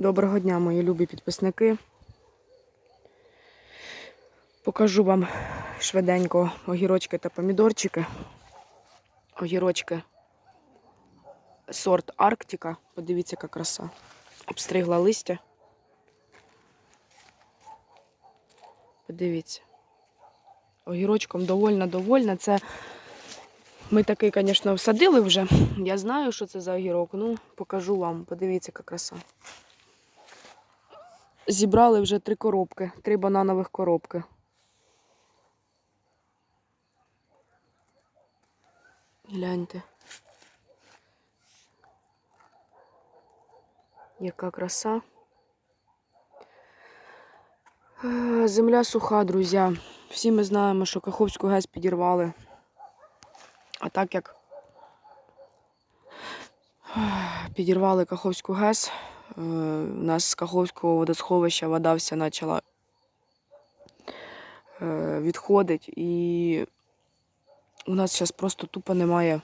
Доброго дня, мої любі підписники. Покажу вам швиденько огірочки та помідорчики. Огірочки сорт Арктика. Подивіться, яка краса. Обстригла листя. Подивіться. Огірочком довольна, довольна. Це ми такий, звісно, всадили вже. Я знаю, що це за огірок. Ну, покажу вам. Подивіться, яка краса. Зібрали вже три коробки, три бананових коробки. Гляньте. Яка краса. Е, Земля суха, друзі. Всі ми знаємо, що Каховську ГЕС підірвали. А так як підірвали Каховську ГЕС, е, у нас з Каховського водосховища вода вся почала е, відходить. І у нас зараз просто тупо немає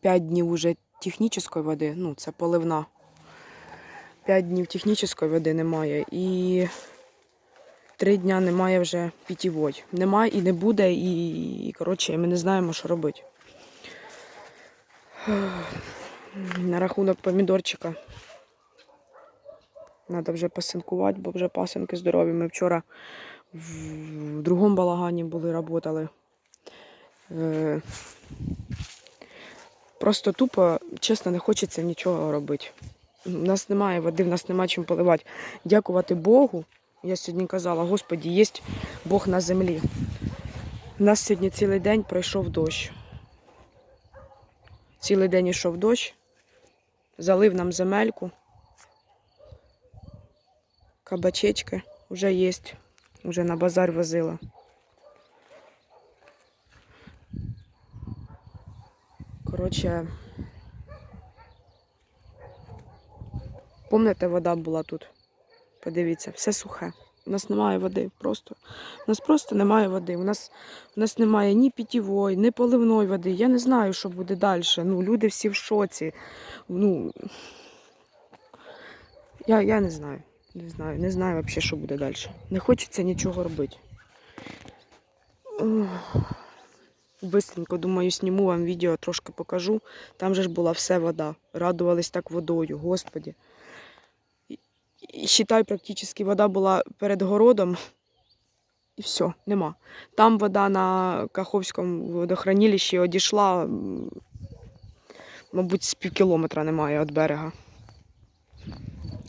5 днів уже технічної води, ну це поливна. 5 днів технічної води немає. І три дня немає вже питьової. Немає і не буде, і, і коротше, ми не знаємо, що робити. На рахунок помідорчика. Треба вже пасинкувати, бо вже пасинки здорові. Ми вчора в другому балагані були, працювали. Е, Просто тупо, чесно, не хочеться нічого робити. У нас немає води, в нас немає чим поливати. Дякувати Богу. Я сьогодні казала, Господі, є Бог на землі. У нас сьогодні цілий день пройшов дощ. Цілий день йшов дощ, залив нам земельку. Кабачечки вже є, вже на базар возила. Коротше, Помните, вода була тут? Подивіться, все сухе. У нас немає води. Просто. У нас просто немає води. У нас, у нас немає ні питьової, ні поливної води. Я не знаю, що буде далі. Ну, люди всі в шоці. Ну, я, я не знаю. Не знаю, не знаю взагалі, що буде далі. Не хочеться нічого робити. Бистренько, думаю, зніму вам відео, трошки покажу. Там же ж була все вода. Радувались так водою, господі. І, считай, практично вода була перед городом. І все, нема. Там вода на Каховському водохранилищі одійшла, мабуть, з пів кілометра немає від берега.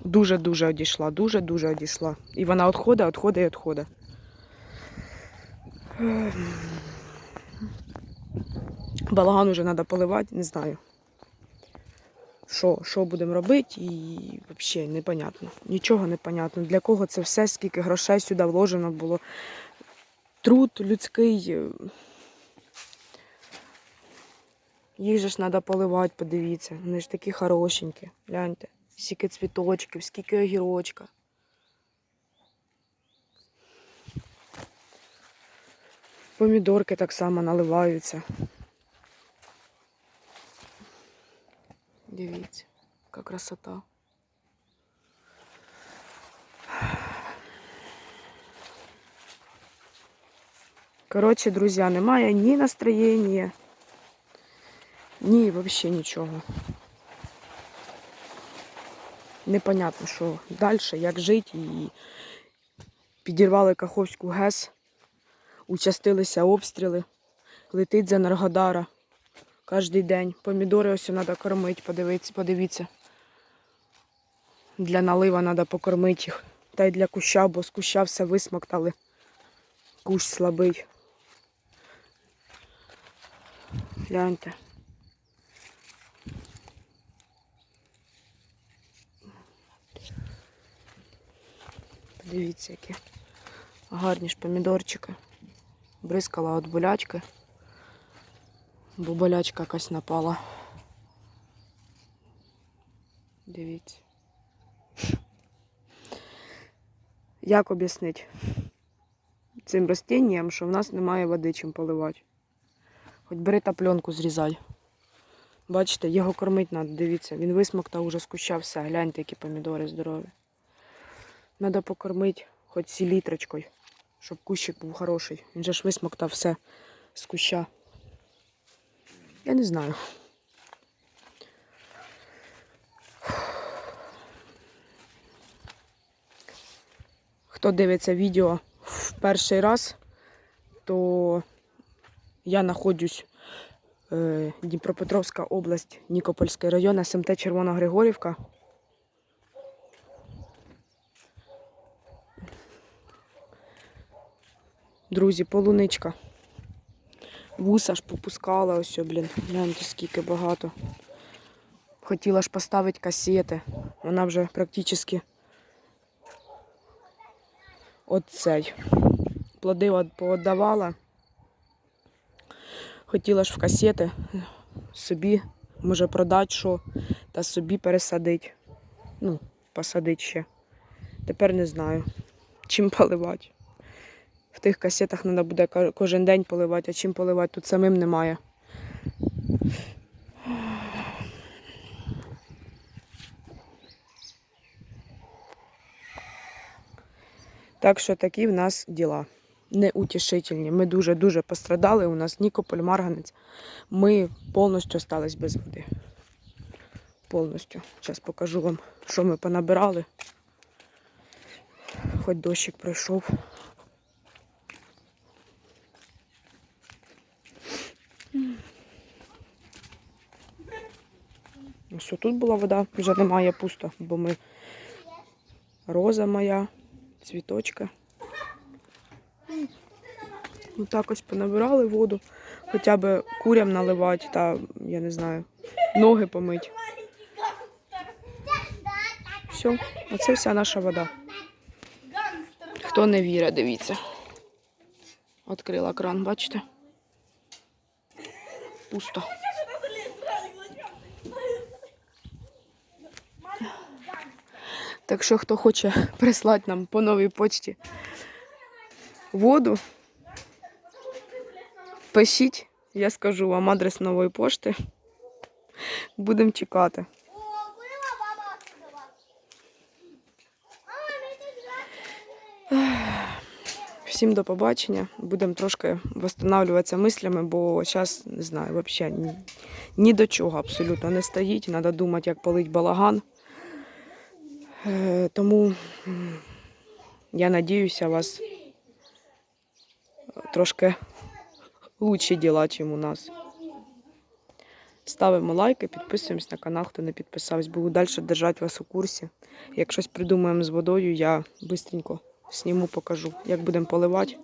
Дуже-дуже одійшла, дуже-дуже одійшла. І вона відходить, відходить і відходить. Ем. Балаган уже треба поливати, не знаю. Що, що будемо робити, і взагалі непонятно. Нічого не понятно. Для кого це все, скільки грошей сюди вложено було. Труд людський. е, Їх же ж треба поливати, подивіться. Вони ж такі хорошенькі. Гляньте. Скільки цвіточків, скільки огірочка. Помідорки так само наливаються. Дивіться, яка красота. Коротше, друзі, немає ні настроєння, ні взагалі нічого. Непонятно, що далі, як жити. І підірвали Каховську ГЕС, участилися обстріли, летить з Енергодара. Кожний день. Помідори ось треба кормити, подивіться, подивіться. Для налива треба покормити їх. Та й для куща, бо з куща все висмоктали. Кущ слабий. Гляньте. Подивіться, які гарні ж помідорчики. Бризкала від болячки бо болячка якась напала. Дивіться. Як об'яснити цим растінням, що в нас немає води чим поливати? Хоч бери та пленку зрізай. Бачите, його кормити треба, дивіться. Він висмоктав уже з куща все. Гляньте, які помідори здорові. Треба покормити хоч селітрочкою, щоб кущик був хороший. Він же ж висмоктав все з куща. Я не знаю. Хто дивиться відео в перший раз, то я знаходжусь е, Дніпропетровська область, Нікопольський район, СМТ Червона Григорівка. Друзі, полуничка. Вуса ж попускала ось, блін, гляньте, скільки багато. Хотіла ж поставити касети. Вона вже практично от цей. Плоди пооддавала. Хотіла ж в касети собі, може, продати що, та собі пересадити. Ну, посадити ще. Тепер не знаю, чим поливати. В тих касетах треба буде кожен день поливати, а чим поливати тут самим немає. Так що такі в нас діла. Неутішительні. Ми дуже-дуже пострадали. У нас Нікополь, Марганець. Ми повністю остались без води. Повністю. Зараз покажу вам, що ми понабирали. Хоч дощик пройшов. Ось тут була вода, вже немає пусто, бо ми роза моя, цвіточка. Ну так ось понабирали воду, хоча б курям наливати та, я не знаю, ноги помить. Все, оце вся наша вода. Хто не вірить, дивіться. Відкрила кран, бачите? Пусто. Так що, хто хоче прислати нам по новій почті воду, пишіть, я скажу вам адрес нової пошти. Будемо чекати. Всім до побачення. Будемо трошки восстанавливатися мислями, бо зараз не знаю, взагалі ні, ні до чого абсолютно не стоїть. Треба думати, як полить балаган. Е, тому я надіюся, вас трошки лучші діла, ніж у нас. Ставимо лайки, підписуємось на канал, хто не підписався. Буду далі держати вас у курсі. Як щось придумаємо з водою, я швидко сніму, покажу, як будемо поливати.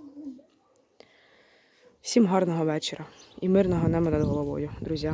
Всім гарного вечора і мирного неба над головою, друзі.